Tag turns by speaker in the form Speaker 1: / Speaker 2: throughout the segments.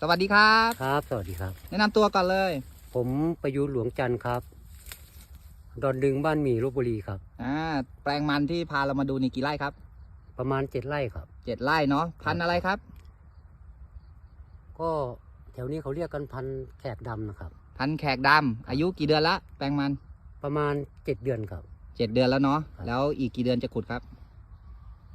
Speaker 1: สวัสดีครับ
Speaker 2: ครับ สวัสดีครับ
Speaker 1: แนะนำตัวก่อนเลย
Speaker 2: ผมประยุทธ์หลวงจันทร์ครับ ดอนดึงบ้านหมี่ลบบุรีครับ
Speaker 1: อ่า แปลงมันที่พาเรามาดูนี่กี่ไร่ครับ
Speaker 2: ประมาณเจ็ดไร่ครับ
Speaker 1: เจ็ดไร่เนาะ พันธุ์อะไรครับ
Speaker 2: ก็แถวนี้เขาเรียกกันพันธุ์แขกดำนะครับ
Speaker 1: พันธุ์แขกดำอายุกี่เดือนละ แปลงมัน
Speaker 2: ประมาณเจ็ดเดือนครับ
Speaker 1: เจ็ดเดือนแล้วเนาะ
Speaker 2: ครับ
Speaker 1: แล้วอีกกี่เดือนจะขุดครับ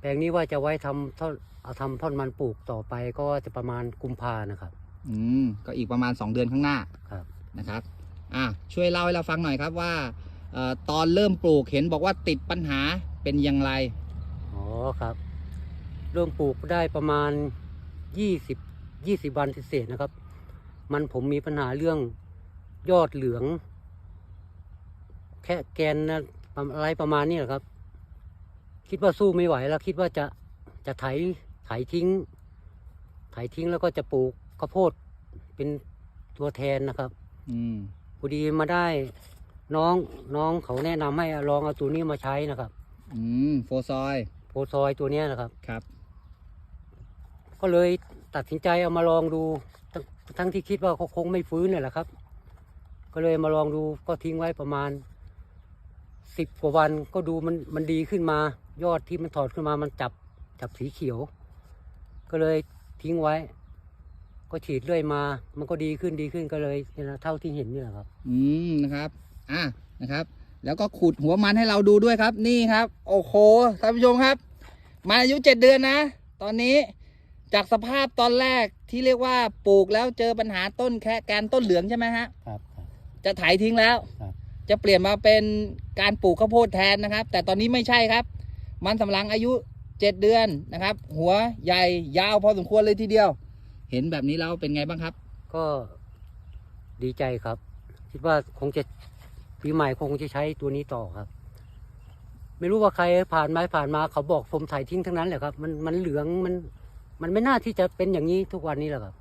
Speaker 2: แปลงนี้ว่าจะไว้ทำท่อนเอาทำท่อนมันปลูกต่อไปก็จะประมาณกุมภานะครับ
Speaker 1: อืมก็อีกประมาณ 2 เดือนข้างหน้า
Speaker 2: ครับ
Speaker 1: นะครับอะช่วยเล่าให้เราฟังหน่อยครับว่าเอ่อตอนเริ่มปลูกเห็นบอกว่าติดปัญหาเป็นอย่างไร
Speaker 2: อ๋อครับ เริ่มปลูกได้ประมาณยี่สิบยี่สิบวันเศษๆนะครับ มันผมมีปัญหาเรื่องยอดเหลือง แค่แกนนะอะไรประมาณนี้แหละครับ คิดว่าสู้ไม่ไหวแล้วคิดว่าจะจะไถไถทิ้ง ไถทิ้งแล้วก็จะปลูกข้าวโพดเป็นตัวแทนนะครับ
Speaker 1: อืม
Speaker 2: พอดีมาได้น้องน้องเขาแนะนำให้ลองเอาตัวนี้มาใช้นะครับ
Speaker 1: อืมโฟซอย
Speaker 2: โพซอยตัวเนี้ยนะครับ
Speaker 1: ครับ
Speaker 2: ก็เลยตัดสินใจเอามาลองดูทั้งทั้งที่คิดว่าเขาคงไม่ฟื้นเนี่ยแหละครับ ก็เลยมาลองดูก็ทิ้งไว้ประมาณ สิบกว่าวันก็ดูมันมันดีขึ้นมา ยอดที่มันถอดขึ้นมามันจับจับสีเขียว ก็เลยทิ้งไว้ ก็ฉีดเรื่อยมา มันก็ดีขึ้นดีขึ้นก็เลยเนี่ยนะเท่าที่เห็นนี่แหละครับ
Speaker 1: อืมนะครับ อะนะครับ แล้วก็ขุดหัวมันให้เราดูด้วยครับ นี่ครับ โอ้โหท่านผู้ชมครับ มันอายุเจ็ดเดือนนะ ตอนนี้จากสภาพตอนแรกที่เรียกว่าปลูกแล้วเจอปัญหาต้นแค่แกนต้นเหลืองใช่ไหมฮะ
Speaker 2: ครับครับ
Speaker 1: จะไถทิ้งแล้ว
Speaker 2: ครับ
Speaker 1: จะเปลี่ยนมาเป็นการปลูกข้าวโพดแทนนะครับ แต่ตอนนี้ไม่ใช่ครับ มันสำลังอายุเจ็ดเดือนนะครับ หัวใหญ่ยาวพอสมควรเลยทีเดียว เห็นแบบนี้แล้วเป็นไงบ้างครับ
Speaker 2: ก็ดีใจครับ คิดว่าคงจะปีใหม่คงจะใช้ตัวนี้ต่อครับ ไม่รู้ว่าใครผ่านมาผ่านมาเขาบอกผมถ่ายทิ้งทั้งนั้นแหละครับ มันมันเหลืองมันมันไม่น่าที่จะเป็นอย่างนี้ทุกวันนี้แหละครับ